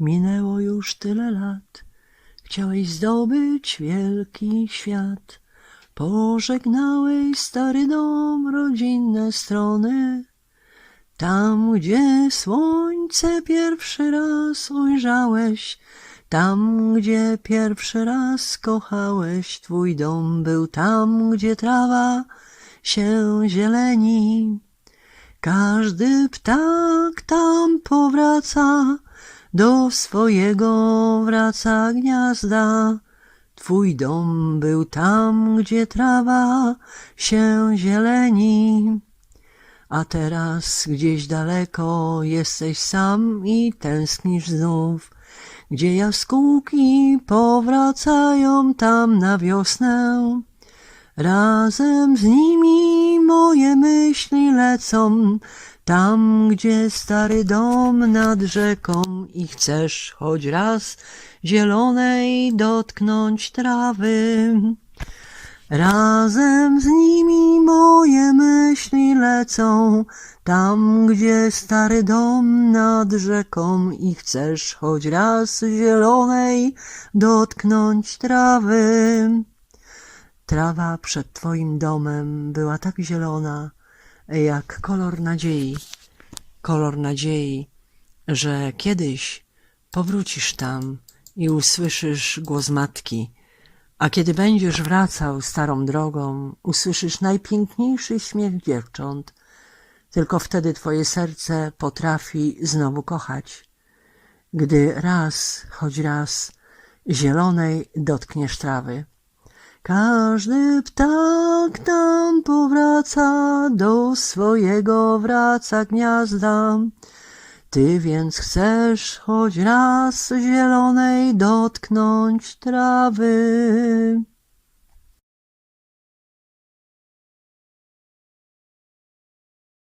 Minęło już tyle lat, chciałeś zdobyć wielki świat. Pożegnałeś stary dom, rodzinne strony. Tam, gdzie słońce pierwszy raz ujrzałeś, tam, gdzie pierwszy raz kochałeś, twój dom był tam, gdzie trawa się zieleni. Każdy ptak tam powraca, do swojego wraca gniazda. Twój dom był tam, gdzie trawa się zieleni. A teraz gdzieś daleko jesteś sam i tęsknisz znów, gdzie jaskółki powracają tam na wiosnę. Razem z nimi moje myśli lecą, tam gdzie stary dom nad rzeką i chcesz choć raz zielonej dotknąć trawy. Razem z nimi moje myśli lecą, tam gdzie stary dom nad rzeką i chcesz choć raz zielonej dotknąć trawy. Trawa przed twoim domem była tak zielona, jak kolor nadziei, kolor nadziei, że kiedyś powrócisz tam i usłyszysz głos matki, a kiedy będziesz wracał starą drogą, usłyszysz najpiękniejszy śmiech dziewcząt. Tylko wtedy twoje serce potrafi znowu kochać. Gdy raz, choć raz, zielonej dotkniesz trawy. Każdy ptak tam powraca, do swojego wraca gniazda. Ty więc chcesz choć raz zielonej dotknąć trawy.